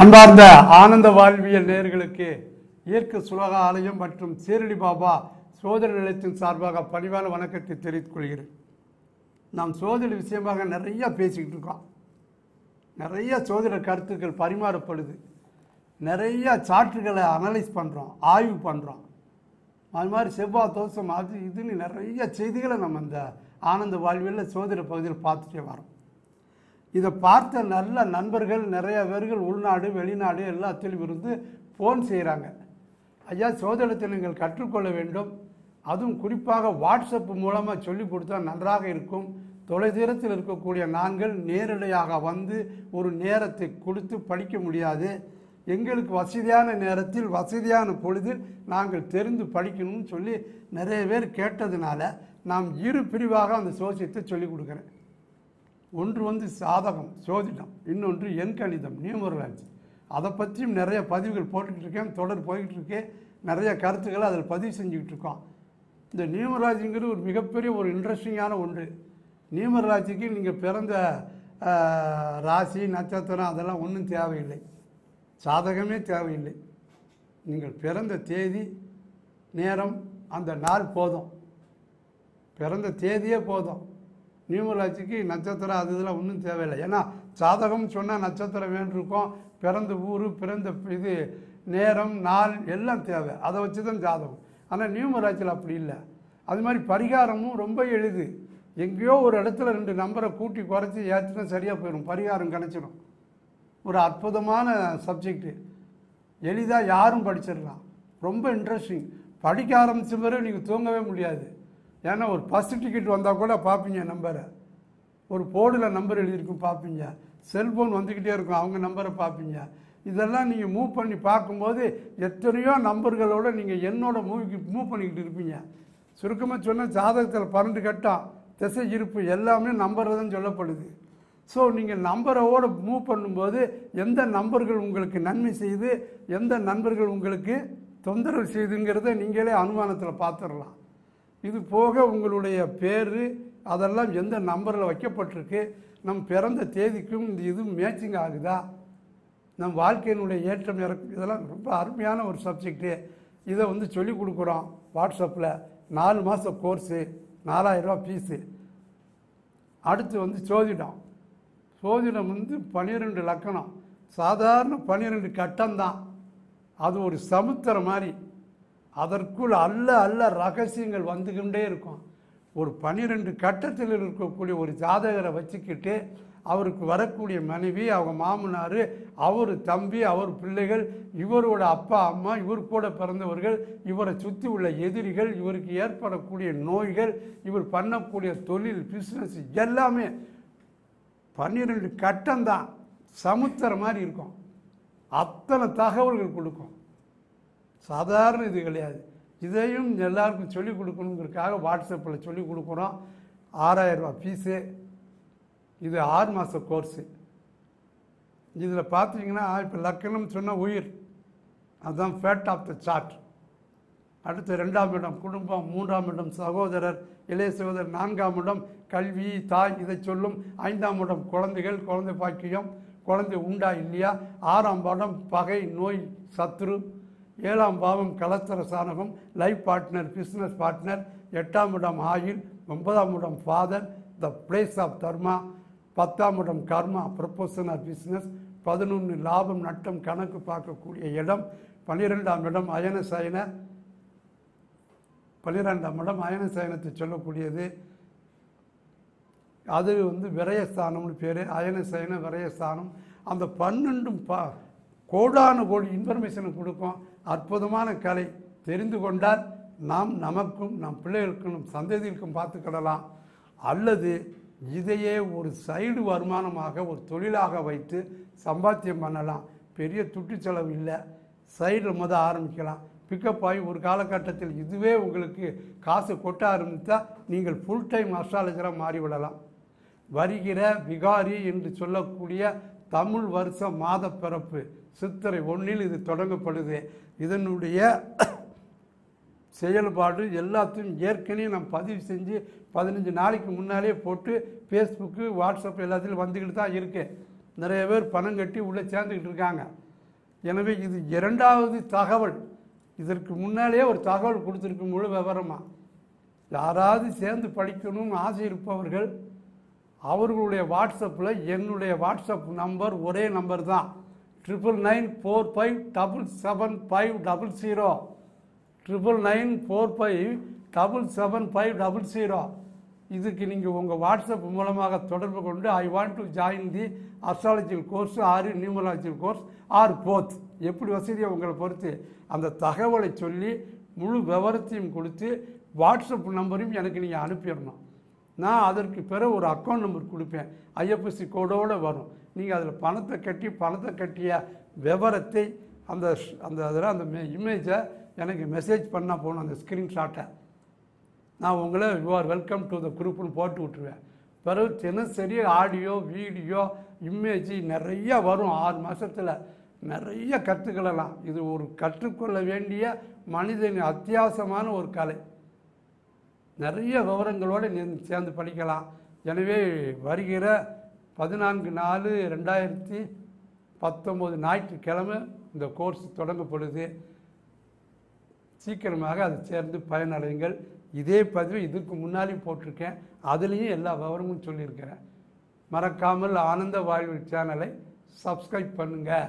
அன்பார்ந்த ஆனந்த வாழ்வியல் நேயர்களுக்கு இயற்கை சுலக ஆலயம் மற்றும் சீரடி பாபா சோதர நிலையத்தின் சார்பாக பணிவான வணக்கத்தை தெரிவித்துக் கொள்கிறேன். நாம் சோதனை விஷயமாக நிறைய பேசிக்கிட்டு இருக்கோம். நிறைய சோதர கருத்துக்கள் பரிமாறப்படுது. நிறைய சாற்றுகளை அனலைஸ் பண்ணுறோம் ஆய்வு பண்ணுறோம் அது மாதிரி செவ்வாய் தோசம் அது இதுன்னு நிறைய செய்திகளை நம்ம இந்த ஆனந்த வாழ்வியலில் சோதர பகுதியில் பார்த்துட்டே வரோம் இதை பார்த்த நல்ல நண்பர்கள் நிறைய பேர்கள் உள்நாடு வெளிநாடு எல்லாத்திலும் இருந்து ஃபோன் செய்கிறாங்க ஐயா சோதனத்தை நீங்கள் கற்றுக்கொள்ள வேண்டும். அதுவும் குறிப்பாக வாட்ஸ்அப் மூலமாக சொல்லிக் கொடுத்தா நன்றாக இருக்கும். தொலைதூரத்தில் இருக்கக்கூடிய நாங்கள் நேரடியாக வந்து ஒரு நேரத்தை கொடுத்து படிக்க முடியாது. எங்களுக்கு வசதியான நேரத்தில் வசதியான பொழுதில் நாங்கள் தெரிந்து படிக்கணும்னு சொல்லி நிறைய பேர் கேட்டதுனால நாம் இரு பிரிவாக அந்த சோசியத்தை சொல்லிக் கொடுக்குறேன். ஒன்று வந்து சாதகம் சோதிடம் இன்னொன்று எண்கணிதம் நியூமரலாஜி அதை பற்றியும் நிறைய பதிவுகள் போட்டுக்கிட்டு இருக்கேன் தொடர் போய்கிட்டு இருக்கேன் நிறைய கருத்துக்களை அதில் பதிவு செஞ்சுக்கிட்டு இருக்கோம். இந்த நியூமராஜிங்கிறது ஒரு மிகப்பெரிய ஒரு இன்ட்ரெஸ்டிங்கான ஒன்று. நியூமராஜிக்கு நீங்கள் பிறந்த ராசி நட்சத்திரம் அதெல்லாம் ஒன்றும் தேவையில்லை. சாதகமே தேவையில்லை. நீங்கள் பிறந்த தேதி நேரம் அந்த நாள் போதும். பிறந்த தேதியே போதும். நியூமராஜிக்கு நட்சத்திரம் அது இதெல்லாம் ஒன்றும் தேவையில்லை. ஏன்னா ஜாதகம்னு சொன்னால் நட்சத்திரம் வேண்டியிருக்கும் பிறந்த ஊர் பிறந்த இது நேரம் நாள் எல்லாம் தேவை. அதை வச்சு தான் ஜாதகம். ஆனால் நியூமராட்சியில் அப்படி இல்லை. அது மாதிரி பரிகாரமும் ரொம்ப எளிது. எங்கேயோ ஒரு இடத்துல ரெண்டு நம்பரை கூட்டி குறைச்சி ஏற்றினா சரியாக போயிடும் பரிகாரம் கிடச்சிடும் ஒரு அற்புதமான சப்ஜெக்ட்டு எளிதாக யாரும் படிச்சிடலாம். ரொம்ப இன்ட்ரெஸ்டிங் படிக்க ஆரம்பிச்ச பிறகு நீங்கள் தூங்கவே முடியாது. ஏன்னா ஒரு ஃபஸ்ட் டிக்கெட் வந்தால் கூட பார்ப்பீங்க நம்பரை ஒரு போர்டில் நம்பர் எழுதியிருக்கும் பார்ப்பீங்க செல்ஃபோன் வந்துக்கிட்டே இருக்கும் அவங்க நம்பரை பார்ப்பீங்க இதெல்லாம் நீங்கள் மூவ் பண்ணி பார்க்கும்போது எத்தனையோ நம்பர்களோடு நீங்கள் என்னோட மூவிக்கு மூவ் பண்ணிக்கிட்டு இருப்பீங்க. சுருக்கமாக சொன்னால் ஜாதகத்தில் பன்னெண்டு கட்டம் திசை இருப்பு எல்லாமே நம்பர் தான் சொல்லப்படுது. ஸோ நீங்கள் நம்பரோட மூவ் பண்ணும்போது எந்த நம்பர்கள் உங்களுக்கு நன்மை செய்து எந்த நண்பர்கள் உங்களுக்கு தொந்தரவு செய்துங்கிறத நீங்களே அனுமானத்தில் பார்த்துடலாம் இது போக உங்களுடைய பேர் அதெல்லாம் எந்த நம்பரில் வைக்கப்பட்டிருக்கு நம் பிறந்த தேதிக்கும் இந்த இதுவும் மேட்சிங் ஆகுதா? நம் வாழ்க்கையினுடைய ஏற்றம் இறக்கம் இதெல்லாம் ரொம்ப அருமையான ஒரு சப்ஜெக்ட்டு இதை வந்து சொல்லிக் கொடுக்குறோம் வாட்ஸ்அப்பில். நாலு மாதம் கோர்ஸு நாலாயிரரூவா ஃபீஸு அடுத்து வந்து சோதிடம். சோதிடம் வந்து பன்னிரெண்டு லக்கணம். சாதாரண பன்னிரெண்டு கட்டம்தான் அது ஒரு சமுத்திரம் மாதிரி. அதற்குள் அல்ல அல்ல ரகசியங்கள் வந்துக்கிட்டே இருக்கும். ஒரு பன்னிரெண்டு கட்டத்தில் இருக்கக்கூடிய ஒரு ஜாதகரை வச்சுக்கிட்டு அவருக்கு வரக்கூடிய மனைவி அவங்க மாமனார் அவர் தம்பி அவர் பிள்ளைகள் இவரோட அப்பா அம்மா இவர் கூட பிறந்தவர்கள் இவரை சுற்றி உள்ள எதிரிகள் இவருக்கு ஏற்படக்கூடிய நோய்கள் இவர் பண்ணக்கூடிய தொழில் பிஸ்னஸ் எல்லாமே பன்னிரெண்டு கட்டம்தான் சமுத்திரம் மாதிரி இருக்கும். அத்தனை தகவல்கள் கொடுக்கும். சாதாரண இது கிடையாது. இதையும் எல்லாருக்கும் சொல்லிக் கொடுக்கணுங்கிறதுக்காக வாட்ஸ்அப்பில் சொல்லிக் கொடுக்குறோம். ஆறாயிரம் ஃபீஸு இது ஆறு மாத கோர்ஸு இதில் பார்த்தீங்கன்னா இப்போ லக்கணம் சொன்ன உயிர். அதுதான் ஃபேட் ஆஃப் த சார்ட் அடுத்து ரெண்டாம் இடம் குடும்பம். மூன்றாம் இடம் சகோதரர். இளைய சகோதரர். நான்காம் இடம் கல்வி தாய். இதை சொல்லும் ஐந்தாம் இடம் குழந்தைகள் குழந்தை பாக்கியம். குழந்தை உண்டா இல்லையா? ஆறாம் இடம் பகை நோய் சத்ரு ஏழாம் பாவம் கலத்தர சாணகம் லைஃப் பார்ட்னர் பிஸ்னஸ் பார்ட்னர் எட்டாம் இடம் ஆயில் ஒன்பதாம் இடம் father the place of dharma பத்தாம் இடம் கர்மா ப்ரொபோசன் ஆஃப் பிஸ்னஸ் பதினொன்று லாபம் நட்டம் கணக்கு பார்க்கக்கூடிய இடம் பன்னிரெண்டாம் இடம் அயன சயன பன்னிரெண்டாம் இடம் அயன சயனத்தை சொல்லக்கூடியது. அது வந்து விரயஸ்தானம்னு பேர் அயன சயன விரயஸ்தானம். அந்த பன்னெண்டும் பா கோடான கோடி இன்ஃபர்மேஷனை கொடுக்கும். அற்புதமான கலை. தெரிந்து கொண்டால் நாம் நமக்கும் நம் பிள்ளைகளுக்கும் நம் சந்ததிகளுக்கும் பார்த்துக்கிடலாம். அல்லது இதையே ஒரு சைடு வருமானமாக ஒரு தொழிலாக வைத்து சம்பாத்தியம் பண்ணலாம். பெரிய துட்டு செலவு இல்லை. சைடில் முத ஆரம்பிக்கலாம். பிக்கப் ஆகி ஒரு காலகட்டத்தில் இதுவே உங்களுக்கு காசு கொட்ட ஆரம்பித்தால் நீங்கள் ஃபுல் டைம் அஸ்ட்ராலஜராக மாறிவிடலாம். வருகிற விகாரி என்று சொல்லக்கூடிய தமிழ் வருஷ மாத பிறப்பு. சித்திரை ஒன்றில் இது தொடங்கப்படுது. இதனுடைய செயல்பாடு எல்லாத்தையும் ஏற்கனவே நான் பதிவு செஞ்சு பதினஞ்சு நாளைக்கு முன்னாலே போட்டு ஃபேஸ்புக்கு வாட்ஸ்அப் எல்லாத்துலையும் வந்துக்கிட்டு தான் இருக்கேன். நிறைய பேர் பணம் கட்டி உள்ளே சேர்ந்துக்கிட்டு இருக்காங்க. எனவே இது இரண்டாவது தகவல். இதற்கு முன்னாலே ஒரு தகவல் கொடுத்துருக்கு முழு விவரமாக யாராவது சேர்ந்து படிக்கணும்னு ஆசை இருப்பவர்கள் அவர்களுடைய வாட்ஸ்அப்பில் என்னுடைய வாட்ஸ்அப் நம்பர் ஒரே நம்பர் தான். Triple nine four five double seven five double zero. Triple nine four five double seven five double zero. இதுக்கு நீங்கள் உங்கள் வாட்ஸ்அப் மூலமாக தொடர்பு கொண்டு I want to join the astrological course ஆறு நியூமராலஜிக்கல் கோர்ஸ் ஆர் போத் எப்படி வசதியை உங்களை பொறுத்து? அந்த தகவலை சொல்லி முழு விவரத்தையும் கொடுத்து வாட்ஸ்அப் நம்பரையும் எனக்கு நீங்கள் அனுப்பிடணும். நான் அதற்கு பிறகு ஒரு அக்கௌண்ட் நம்பர் கொடுப்பேன். ஐஎஃப்எஸ்சி கோடோடு வரும். நீங்கள் அதில் பணத்தை கட்டி பணத்தை கட்டிய விவரத்தை அந்த ஷ்- அந்த அதில் அந்த இமேஜை எனக்கு மெசேஜ் பண்ணால் போகணும் அந்த ஸ்க்ரீன்ஷாட்டை நான் உங்களை you are welcome to the குரூப்னு போட்டு விட்ருவேன் பிறகு தினசரி ஆடியோ வீடியோ இமேஜ் நிறைய வரும். ஆறு மாதத்தில் நிறைய கற்றுக்கொள்ளலாம் இது ஒரு கற்றுக்கொள்ள வேண்டிய மனிதனின் அத்தியாவசியமான ஒரு கலை. நிறைய விவரங்களோடு சேர்ந்து படிக்கலாம். எனவே வருகிற பதினான்கு நாலு ரெண்டாயிரத்தி பத்தொம்போது ஞாயிற்றுக்கிழமை இந்த கோர்ஸ் தொடங்கப்படுது சீக்கிரமாக அது சேர்ந்து பயனடையுங்கள். இதே பதிவு இதுக்கு முன்னாலேயும் போட்டிருக்கேன். அதுலேயும் எல்லா விவரமும் சொல்லியிருக்கிறேன். மறக்காமல் ஆனந்த வாழ்வு சேனலை சப்ஸ்கிரைப் பண்ணுங்கள்